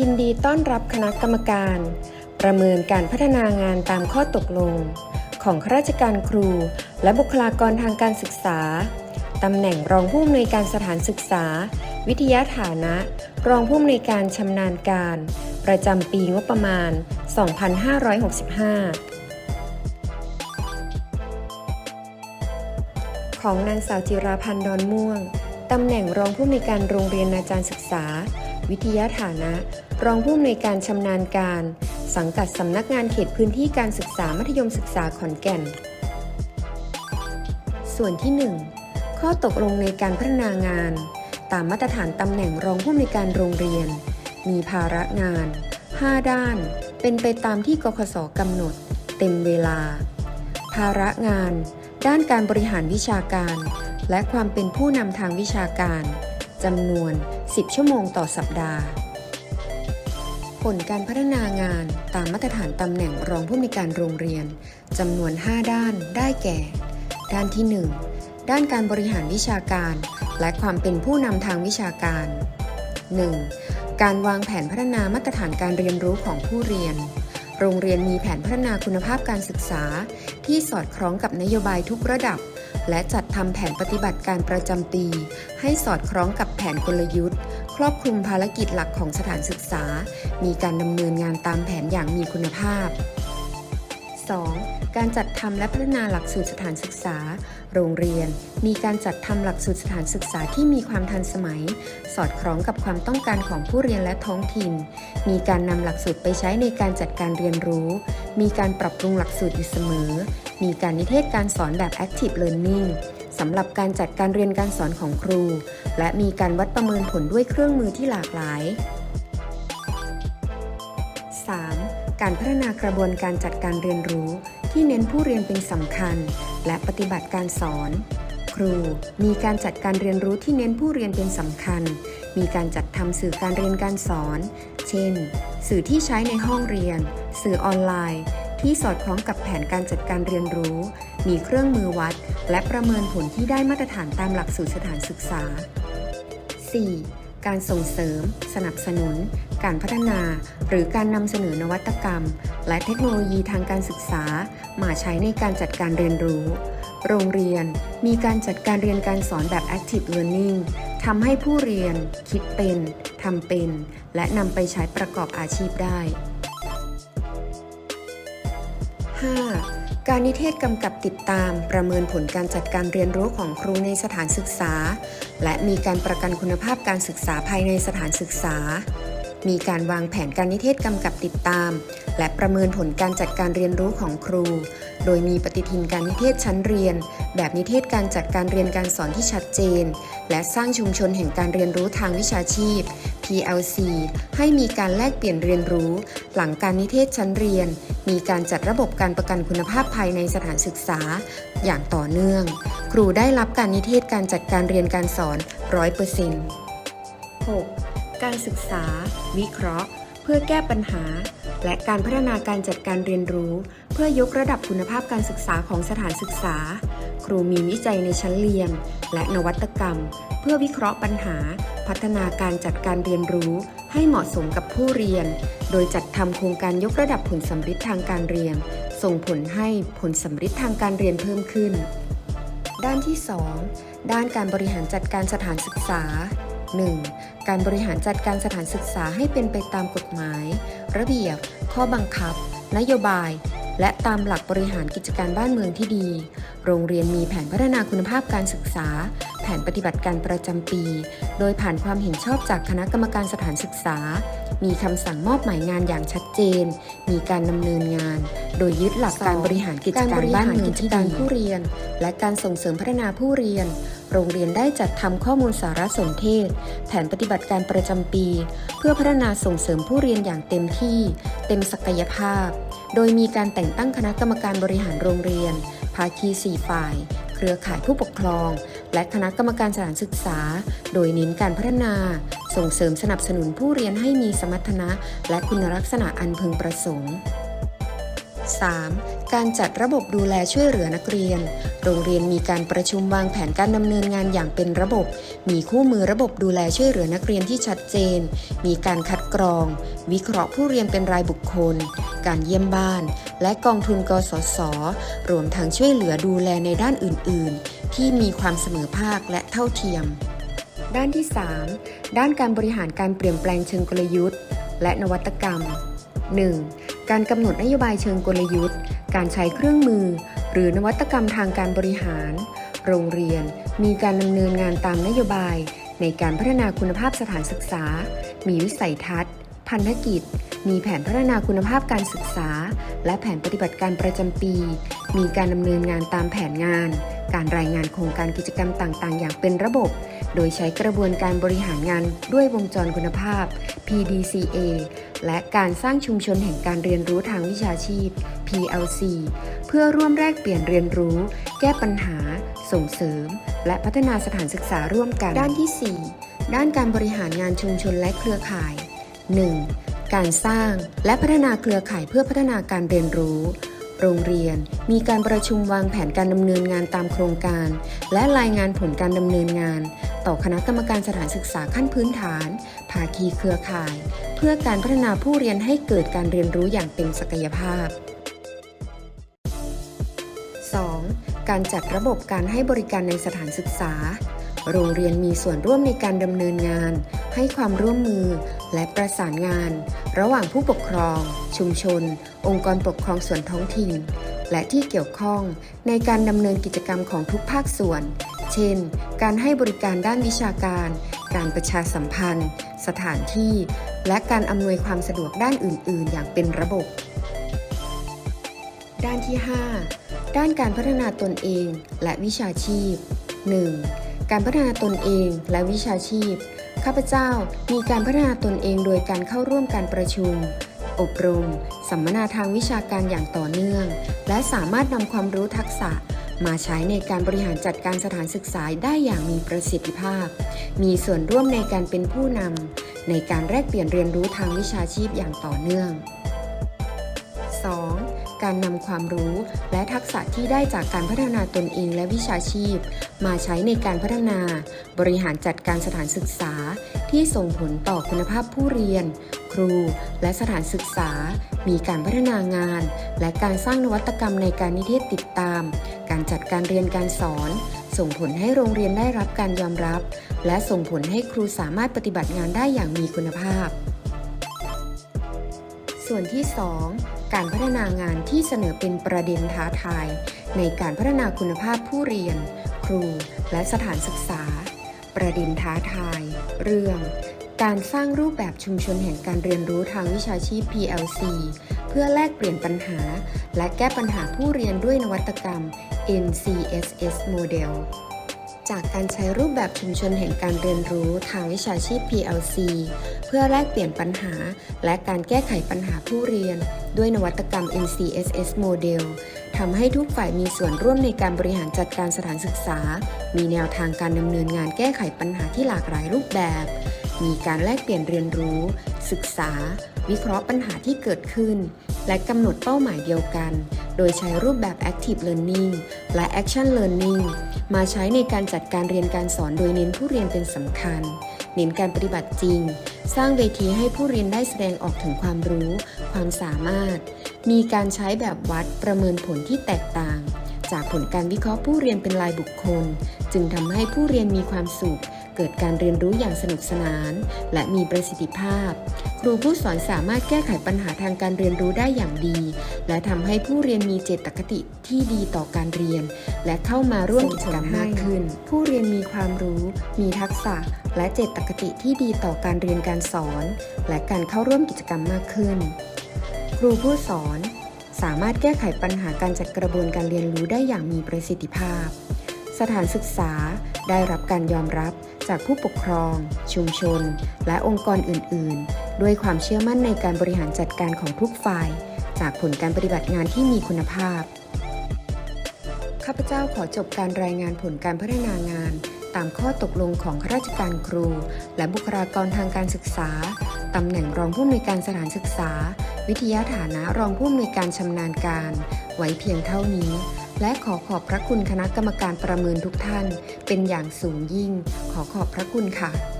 ยินดีต้อนรับคณะกรรมการ ประเมินการพัฒนางานตามข้อตกลง ของข้าราชการครู และบุคลากรทางการศึกษา ตำแหน่งรองผู้อำนวยการสถานศึกษา วิทยาฐานะ รองผู้อำนวยการชำนาญการ ประจำปีงบประมาณ 2565ของนางสาวจิราพันธ์ดอนม่วง ตำแหน่งรองผู้อำนวยการโรงเรียนอาจารย์ศึกษา วิทยาฐานะ รองผู้อำนวยการชำนาญการ สังกัดสำนักงานเขตพื้นที่การศึกษามัธยมศึกษาขอนแก่น ส่วนที่ 1 ข้อตกลงในการพัฒนางาน ตามมาตรฐานตำแหน่งรองผู้อำนวยการโรงเรียน มีภาระงาน 5 ด้าน เป็นไปตามที่กคสกำหนด เต็มเวลา ภาระงาน ด้านการบริหารวิชาการ และความเป็นผู้นำทางวิชาการจำนวน 10 ชั่วโมงต่อสัปดาห์ ผลการพัฒนางานตามมาตรฐานตำแหน่งรองผู้อำนวยการโรงเรียนจำนวน 5 ด้านได้แก่ ด้านที่ 1 ด้านการบริหารวิชาการ และความเป็นผู้นำทางวิชาการ 1. การวางแผนพัฒนามาตรฐานการเรียนรู้ของผู้เรียน โรงเรียนมีแผนพัฒนาคุณภาพการศึกษา ที่สอดคล้องกับนโยบายทุกระดับ และจัดทำแผนปฏิบัติการประจำปี ให้สอดคล้องกับแผนกลยุทธ์ ครอบคลุมภารกิจหลักของสถานศึกษา มีการดำเนินงานตามแผนอย่างมีคุณภาพ 2. การจัดทำและพัฒนาหลักสูตรสถานศึกษา โรงเรียน มีการจัดทำหลักสูตรสถานศึกษาที่มีความทันสมัย สอดคล้องกับความต้องการของผู้เรียนและท้องถิ่น มีการนำหลักสูตรไปใช้ในการจัดการเรียนรู้ มีการปรับปรุงหลักสูตรอยู่เสมอ มีการนิเทศการสอนแบบ active learning สำหรับการจัดการเรียนการสอนของครู และมีการวัดประเมินผลด้วยเครื่องมือที่หลากหลาย 3. การพัฒนากระบวนการจัดการเรียนรู้ที่เน้นผู้เรียนเป็นสำคัญ และปฏิบัติการสอน ครูมีการจัดการเรียนรู้ที่เน้นผู้เรียนเป็นสำคัญ มีการจัดทำสื่อการเรียนการสอน เช่น สื่อที่ใช้ในห้องเรียน สื่อออนไลน์ ที่สอดคล้องกับแผนการจัดการเรียนรู้ มีเครื่องมือวัด และประเมินผลที่ได้มาตรฐานตามหลักสูตรสถานศึกษา 4. การส่งเสริม สนับสนุน การพัฒนา หรือการนำเสนอนวัตกรรม และเทคโนโลยีทางการศึกษา มาใช้ในการจัดการเรียนรู้ โรงเรียนมีการจัดการเรียนการสอนแบบ active learning ทำให้ผู้เรียน คิดเป็น ทำเป็น และนำไปใช้ประกอบอาชีพได้ 5. การนิเทศกำกับติดตามประเมินผลการจัดการเรียนรู้ของครูในสถานศึกษา และมีการประกันคุณภาพการศึกษาภายในสถานศึกษา มีการวางแผนการนิเทศกำกับติดตาม และประเมินผลการจัดการเรียนรู้ของครู โดยมีปฏิทินการนิเทศชั้นเรียน แบบนิเทศการจัดการเรียนการสอนที่ชัดเจน และสร้างชุมชนแห่งการเรียนรู้ทางวิชาชีพ PLC ให้มีการแลกเปลี่ยนเรียนรู้ หลังการนิเทศชั้นเรียน มีการจัดระบบการประกันคุณภาพภายในสถานศึกษา อย่างต่อเนื่อง ครูได้รับการนิเทศการจัดการเรียนการสอน 100% 6. การศึกษา วิเคราะห์ เพื่อแก้ปัญหา และการพัฒนาการจัดการเรียนรู้ เพื่อยกระดับคุณภาพการศึกษาของสถานศึกษา ครูมีวิจัยในชั้นเรียน และนวัตกรรม เพื่อวิเคราะห์ปัญหา พัฒนาการจัดการเรียนรู้ ให้เหมาะสมกับผู้เรียน โดยจัดทำโครงการยกระดับผลสัมฤทธิ์ทางการเรียน ส่งผลให้ผลสัมฤทธิ์ทางการเรียนเพิ่มขึ้น ด้านที่ 2 ด้านการบริหารจัดการสถานศึกษา 1. การบริหารจัดการสถานศึกษาให้เป็นไปตามกฎหมาย ระเบียบ ข้อบังคับ นโยบาย และตามหลักบริหารกิจการบ้านเมืองที่ดี โรงเรียนมีแผนพัฒนาคุณภาพการศึกษา แผนปฏิบัติการประจำปี โดยผ่านความเห็นชอบจากคณะกรรมการสถานศึกษา มีคำสั่งมอบหมายงานอย่างชัดเจน มีการดำเนินงาน โดยยึดหลักการบริหารกิจการบ้านเมืองที่ดีผู้เรียน และการส่งเสริมพัฒนาผู้เรียน โรงเรียนได้จัดทำข้อมูลสารสนเทศ แผนปฏิบัติการประจำปี เพื่อพัฒนาส่งเสริมผู้เรียนอย่างเต็มที่ เต็มศักยภาพ โดยมีการแต่งตั้งคณะกรรมการบริหารโรงเรียน ภาคีสี่ฝ่าย เครือข่ายผู้ปกครอง และคณะกรรมการสถานศึกษา โดยเน้นการพัฒนา ส่งเสริมสนับสนุนผู้เรียนให้มีสมรรถนะ และคุณลักษณะอันพึงประสงค์ 3. การจัดระบบดูแลช่วยเหลือนักเรียน โรงเรียนมีการประชุมวางแผนการดำเนินงานอย่างเป็นระบบ มีคู่มือระบบดูแลช่วยเหลือนักเรียนที่ชัดเจน มีการคัดกรอง วิเคราะห์ผู้เรียนเป็นรายบุคคลการเยี่ยมบ้าน และกองทุนกสศรวมทั้งช่วยเหลือดูแลในด้านอื่น ๆ ที่มีความเสมอภาคและเท่าเทียม ด้านที่ 3 ด้านการบริหารการเปลี่ยนแปลงเชิงกลยุทธ์ และนวัตกรรม 1. การกำหนดนโยบายเชิงกลยุทธ์ การใช้เครื่องมือ หรือนวัตกรรมทางการบริหาร โรงเรียนมีการดำเนินงานตามนโยบาย ในการพัฒนาคุณภาพสถานศึกษา มีวิสัยทัศน์ พันธกิจ มีแผนพัฒนาคุณภาพการศึกษา และแผนปฏิบัติการประจำปี มีการดำเนินงานตามแผนงาน การรายงานโครงการกิจกรรมต่างๆ อย่างเป็นระบบ โดยใช้กระบวนการบริหารงานด้วยวงจรคุณภาพ PDCA และการสร้างชุมชนแห่งการเรียนรู้ทางวิชาชีพ PLC เพื่อร่วมแลกเปลี่ยนเรียนรู้ แก้ปัญหา ส่งเสริม และพัฒนาสถานศึกษาร่วมกัน ด้านที่ 4 ด้านการบริหารงานชุมชนและเครือข่าย 1. การสร้างและพัฒนาเครือข่ายเพื่อพัฒนาการเรียนรู้ โรงเรียนมีการประชุมวางแผนการดำเนินงานตามโครงการ และรายงานผลการดำเนินงาน ต่อคณะกรรมการสถานศึกษาขั้นพื้นฐาน ภาคีเครือข่าย เพื่อการพัฒนาผู้เรียนให้เกิดการเรียนรู้อย่างเต็มศักยภาพ 2. การจัดระบบการให้บริการในสถานศึกษา โรงเรียนมีส่วนร่วมในการดำเนินงาน ให้ความร่วมมือและประสานงาน ระหว่างผู้ปกครอง ชุมชน องค์กรปกครองส่วนท้องถิ่น และที่เกี่ยวข้องในการดำเนินกิจกรรมของทุกภาคส่วน เช่น การให้บริการด้านวิชาการ การประชาสัมพันธ์ สถานที่ และการอำนวยความสะดวกด้านอื่น ๆ อย่างเป็นระบบ ด้านที่ 5 ด้านการพัฒนาตนเองและวิชาชีพ 1. การพัฒนาตนเองและวิชาชีพ ข้าพเจ้ามีการพัฒนาตนเองโดยการเข้าร่วมการประชุม อบรม สัมมนาทางวิชาการอย่างต่อเนื่อง และสามารถนำความรู้ทักษะมาใช้ในการบริหารจัดการสถานศึกษาได้อย่างมีประสิทธิภาพ มีส่วนร่วมในการเป็นผู้นำในการแลกเปลี่ยนเรียนรู้ทางวิชาชีพอย่างต่อเนื่อง 2. การนำความรู้ และทักษะที่ได้จากการพัฒนาตนเองและวิชาชีพ มาใช้ในการพัฒนา บริหารจัดการสถานศึกษา ที่ส่งผลต่อคุณภาพผู้เรียน ครู และสถานศึกษา มีการพัฒนางาน และการสร้างนวัตกรรมในการนิเทศติดตาม การจัดการเรียนการสอน ส่งผลให้โรงเรียนได้รับการยอมรับ และส่งผลให้ครูสามารถปฏิบัติงานได้อย่างมีคุณภาพ ส่วนที่ 2 การพัฒนางานที่เสนอเป็นประเด็นท้าทาย ในการพัฒนาคุณภาพผู้เรียน ครู และสถานศึกษา ประเด็นท้าทาย เรื่อง การสร้างรูปแบบชุมชนแห่งการเรียนรู้ทางวิชาชีพ PLC เพื่อแลกเปลี่ยนปัญหา และแก้ปัญหาผู้เรียนด้วยนวัตกรรม NCSS Model จากการใช้รูปแบบชุมชนแห่งการเรียนรู้ทางวิชาชีพ PLC เพื่อแลกเปลี่ยนปัญหา และการแก้ไขปัญหาผู้เรียน ด้วยนวัตกรรม NCSS Model ทำให้ทุกฝ่ายมีส่วนร่วมในการบริหารจัดการสถานศึกษา มีแนวทางการดำเนินงานแก้ไขปัญหาที่หลากหลายรูปแบบ มีการแลกเปลี่ยนเรียนรู้ ศึกษา วิเคราะห์ปัญหาที่เกิดขึ้น และกำหนดเป้าหมายเดียวกัน โดยใช้รูปแบบ Active Learning และ Action Learning มาใช้ในการจัดการเรียนการสอนโดยเน้นผู้เรียนเป็นสำคัญ เน้นการปฏิบัติจริง สร้างเวทีให้ผู้เรียนได้แสดงออกถึงความรู้ ความสามารถ มีการใช้แบบวัดประเมินผลที่แตกต่าง จากผลการวิเคราะห์ผู้เรียนเป็นรายบุคคล จึงทำให้ผู้เรียนมีความสุข เกิดการเรียนรู้อย่างสนุกสนาน และมีประสิทธิภาพ ครูผู้สอนสามารถแก้ไขปัญหาทางการเรียนรู้ได้อย่างดี และทำให้ผู้เรียนมีเจตคติที่ดีต่อการเรียน และเข้ามาร่วมกิจกรรมมากขึ้น ผู้เรียนมีความรู้ มีทักษะ และเจตคติที่ดีต่อการเรียนการสอน และการเข้าร่วมกิจกรรมมากขึ้น ครูผู้สอนสามารถแก้ไขปัญหาการจัดกระบวนการเรียนรู้ได้อย่างมีประสิทธิภาพ สถานศึกษาได้รับการยอมรับจากผู้ปกครอง ชุมชน และองค์กรอื่น ๆ ด้วยความเชื่อมั่นในการบริหารจัดการของทุกฝ่าย จากผลการปฏิบัติงานที่มีคุณภาพ ข้าพเจ้าขอจบการรายงานผลการพัฒนางานตามข้อตกลงของข้าราชการครู และบุคลากรทางการศึกษา ตำแหน่งรองผู้อำนวยการสถานศึกษา วิทยาฐานะรองผู้อำนวยการชำนาญการ ไว้เพียงเท่านี้ และขอขอบพระคุณคณะกรรมการประเมินทุกท่าน เป็นอย่างสูงยิ่ง ขอขอบพระคุณค่ะ